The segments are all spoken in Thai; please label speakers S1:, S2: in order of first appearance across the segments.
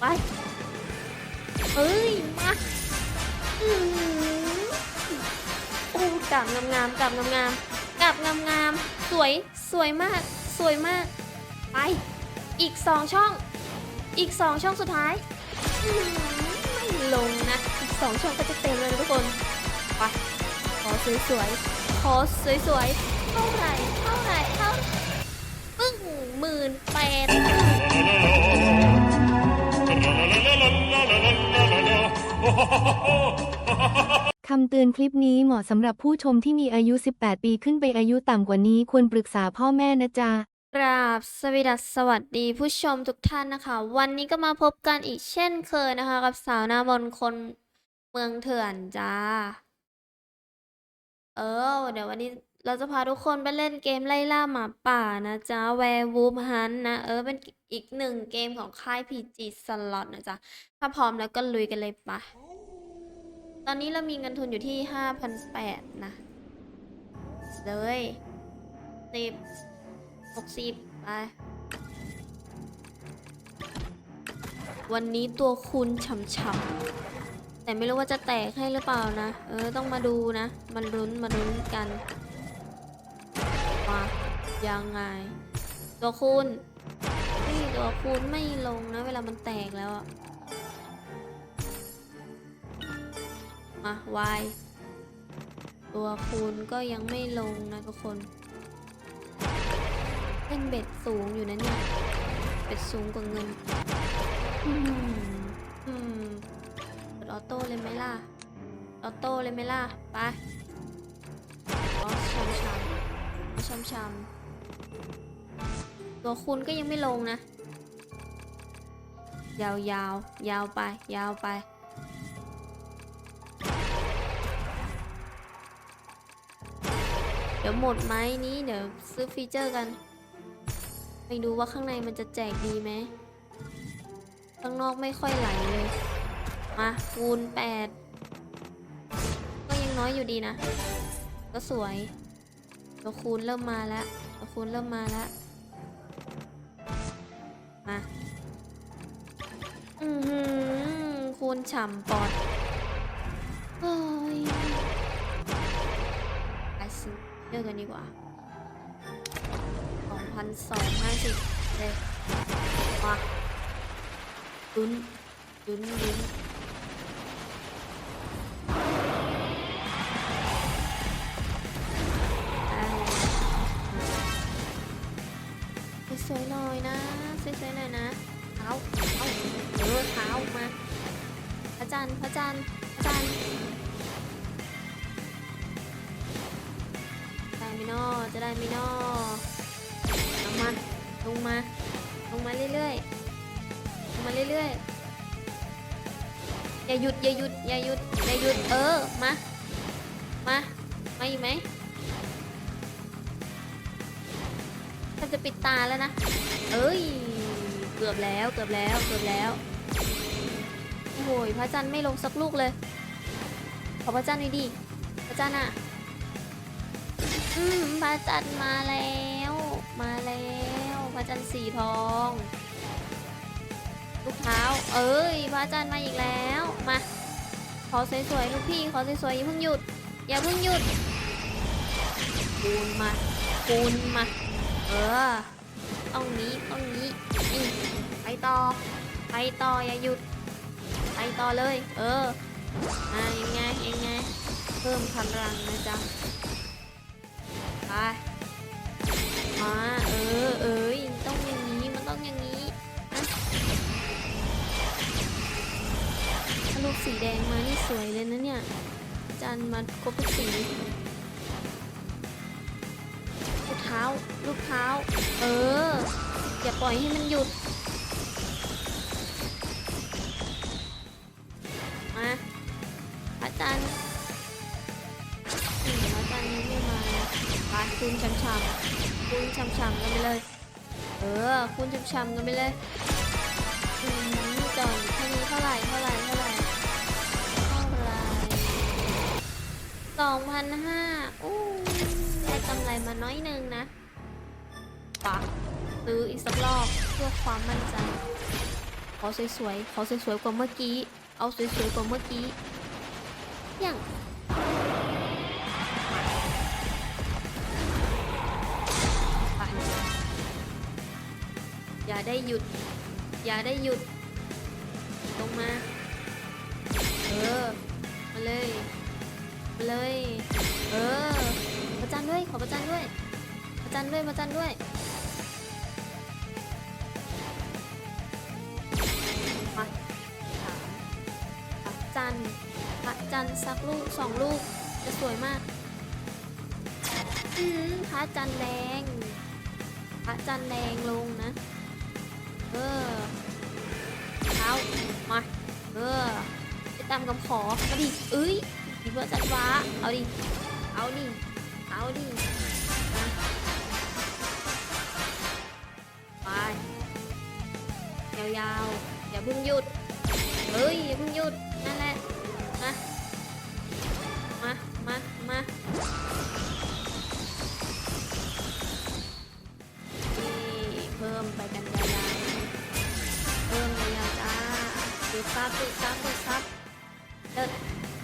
S1: ไปเฮ้ย มาอืมโอ้กลับงามๆกลับงามๆกลับงามๆสวย สวยมาก สวยมาก ไป อีกสองช่อง อีกสองช่องสุดท้ายอืมไม่ลงนะ อีกสองช่องก็จะเต็มเลยนะทุกคน ไป ขอสวยๆ ขอสวยๆ เท่าไหร่ เท่าไหร่ เท่าปึ้งหมื่นแปด
S2: คำเตือนคลิปนี้เหมาะสำหรับผู้ชมที่มีอายุ 18 ปีขึ้นไปอายุต่ำกว่านี้ควรปรึกษาพ่อแม่นะจ๊ะ
S1: กราบสวีดัสสวัสดีผู้ชมทุกท่านนะคะ วันนี้ก็มาพบกันอีกเช่นเคยนะคะ กับสาวหน้ามนคนเมืองเถื่อนจ้า เออ เดี๋ยววันนี้ เราจะพาทุกคนไปเล่นเกมไล่ล่าหมาป่านะจ๊ะ Werewolf Hunt นะ เออ เป็นอีกหนึ่งเกมของค่าย PG Slot นะจ๊ะ ถ้าพร้อมแล้วก็ลุยกันเลยปะตอนนี้เรามีเงินทุนอยู่ที่ห้าพันแปดนะ เลยสิบหกสิบไป วันนี้ตัวคุณฉ่ำๆแต่ไม่รู้ว่าจะแตกให้หรือเปล่านะ เออ ต้องมาดูนะ มันรุ้นมารุ้นกัน ยังไง ตัวคุณนี่ตัวคุณไม่ลงนะ เวลามันแตกแล้วอะมาวายตัวคูณก็ยังไม่ลงนะทุกคนเล่นเบ็ดสูงอยู่นะเนี่ย เบ็ดสูงกว่าเงิน อืม อืมกดออโต้เลยไหมล่ะ ออโต้เลยไหมล่ะ ไปอ๋อชำชำชำชำ ตัวคูณก็ยังไม่ลงนะ ยาวยาวยาวไป ยาวไป เดี๋ยวหมดไหมนี้เดี๋ยวซื้อฟีเจอร์กันไปดูว่าข้างในมันจะแจกดีไหม ข้างนอกไม่ค่อยไหลเลย มาคูณแปดก็ยังน้อยอยู่ดีนะ ก็สวยตัวคูณเริ่มมาแล้วตัวคูณเริ่มมาแล้ว อือหือคูณฉ่ำปอดเฮ้ยไปซื้อเลือกกันดีกว่าสองพันสองห้าสิบเลยมาลุ้นลุ้นลุ้นได้สวยหน่อยนะ สวยๆหน่อยนะเท้าเท้าเออเท้ามาพระจันทร์พระจันทร์พระจันทร์ได้ไหมนอจะได้ไหมนอเอามาลงมาลงมาเรื่อยๆลงมาเรื่อยๆอย่าหยุดอย่าหยุดอย่าหยุดอย่าหยุดเออมามามาอยู่ไหมถ้าจะปิดตาแล้วนะ เอ้ย เกือบแล้วเกือบแล้วเกือบแล้วโอ้โหพระจันทร์ไม่ลงสักลูกเลยขอพระจันทร์หน่อยดิพระจันทร์อะอืมพระจันทร์มาแล้ว มาแล้วพระจันทร์สีทองลูกเท้า เอ้ยพระจันทร์มาอีกแล้วมาขอสวยๆลูกพี่ขอสวยๆอย่าเพิ่งหยุดอย่าเพิ่งหยุดคูณมาคูณมาเออ ต้องนี้ต้องนี้นี่ไปต่อ ไปต่ออย่าหยุด ไปต่อเลย เอออ่ายังไงยังไง เพิ่มพลังนะจ๊ะไปมาเออเอ้ยต้องอย่างนี้มันต้องอย่างนี้นะถ้าลูกสีแดงมานี่สวยเลยนะเนี่ยจันมาครบทุกสี ท้า ลูกเท้า เออ อย่าปล่อยให้มันหยุด มาพระจันทร์อืมพระจันทร์ยังไม่มาไปคูณช้ำๆคูณช้ำๆกันไปเลย เออคูณช้ำๆกันไปเลยอืมจอนแค่นี้เท่าไหร่ เท่าไหร่ เท่าไหร่ เท่าไหร่สองพันห้าอู้ กำไรมาน้อยหนึ่งนะปะซื้ออีกสักรอบเพื่อความมั่นใจ ขอสวยๆ ขอสวยๆกว่าเมื่อกี้ เอาสวยๆกว่าเมื่อกี้ อย่างอย่าได้หยุด อย่าได้หยุด ลงมา เออ มาเลย มาเลย เออ ประจันด้วย ขอประจันด้วย ประจันด้วย ประจันด้วย มาสามพระจันทร์พระจันทร์สักลูกสองลูก จะสวยมาก อืมพระจันทร์แดงพระจันทร์แดงลงนะ เออเท้ามา เออ ไปตามคำขอมาดิเอ้ยดีเพื่อจันฟ้าเอาดิ เอาดิ เอาดิมาไปยาวๆ อย่าเพิ่งหยุด เฮ้ย อย่าเพิ่งหยุด นั่นแหละ มา มา มา มาเพิ่มไปกันยาวๆ เพิ่มยาวๆจ้าดูดซับดูดซับดูดซับเดิน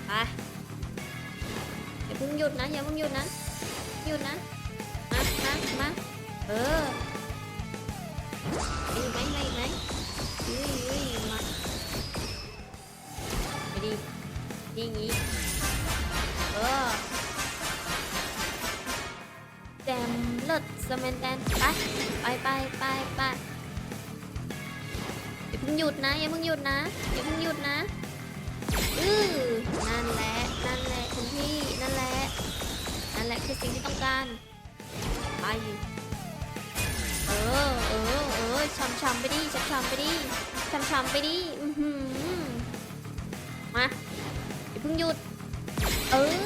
S1: ไป อย่าเพิ่งหยุดนะ อย่าเพิ่งหยุดนะ หยุดนะ มามามาเออมีไหมมีไหมอุ้ยอุ้ยมาไปดินี่งี้ เออแจมเลิศสมนแตนไปไปไปไปไปอย่าเพิ่งหยุดนะอย่าเพิ่งหยุดนะอย่าเพิ่งหยุดนะอือนั่นแหละ นั่นแหละคุณพี่ นั่นแหละ แหละคือสิ่งที่ต้องการไปเออเออเออช้ำช้ำๆไปดิช้ำช้ำๆไปดิช้ำช้ำๆไปดิอือหือมาอย่าเพิ่งหยุด เออ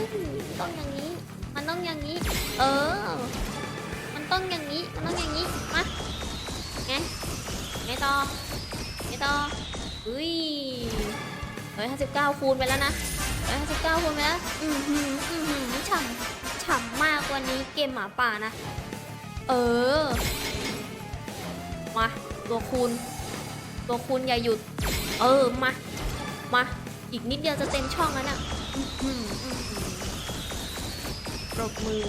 S1: ต้องอย่างนี้ มันต้องอย่างนี้ เออ มันต้องอย่างนี้ มันต้องอย่างนี้ มาไงไงต่อไงต่ออุ้ยเฮ้ยห้าสิบเก้าคูณไปแล้วนะเฮ้ยห้าสิบเก้าคูณไปแล้ว อือหืออือหือฉ่ำ ฉ่ำมากกว่านี้เกมหมาป่านะ เออ มา ตัวคูณ ตัวคูณอย่าหยุด เออ มา มา อีกนิดเดียวจะเต็มช่องแล้วน่ะปรบมือ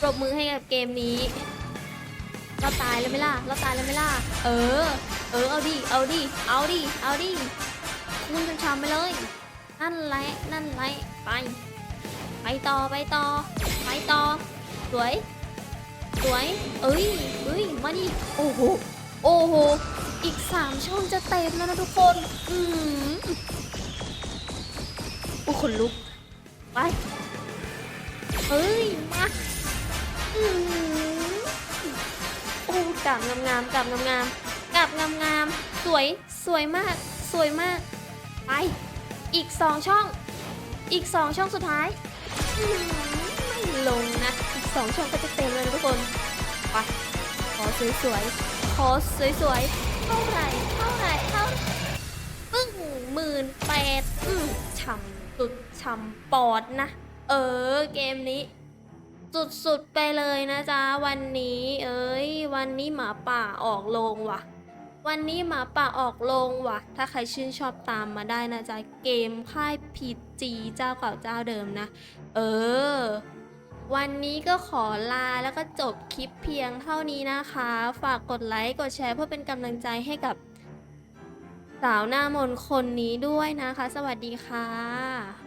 S1: ปรบมือให้กับเกมนี้ เราตายเลยไหมล่ะ เราตายเลยไหมล่ะ เออ เออ เอาดิ เอาดิ เอาดิ เอาดิคูณช้ำๆไปเลย นั่นแหละ นั่นแหละ ไปไป ต่อไปต่อไปต่อสวยสวยเอ้ยเอ้ยมาดิโอ้โหโอ้โหอีกสามช่องจะเต็มแล้วนะทุกคนอืมโอ้ขนลุกไปเฮ้ยมาอืมโอ้กลับงามๆกลับงามๆกลับงามๆสวยสวยมากสวยมากไปอีกสองช่อง อีกสองช่องสุดท้าย ไม่ลงนะอีกสองช่องก็จะเต็มเลยนะทุกคนไปขอสวยๆขอสวยๆเท่าไหร่เท่าไหร่เท่าปึ้งหมื่นแปดอืมฉ่ำสุดฉ่ำปอดนะ เออเกมนี้สุดๆไปเลยนะจ๊ะวันนี้ เอ้ย วันนี้หมาป่าออกโรงว่ะ วันนี้หมาป่าออกโรงว่ะถ้าใครชื่นชอบตามมาได้นะจ๊ะ เกมค่ายพีจีเจ้าเก่าเจ้าเดิมนะ เออ วันนี้ก็ขอลาแล้วก็จบคลิปเพียงเท่านี้นะคะ ฝากกดไลค์กดแชร์เพื่อเป็นกำลังใจให้กับสาวหน้ามนคนนี้ด้วยนะคะ สวัสดีค่ะ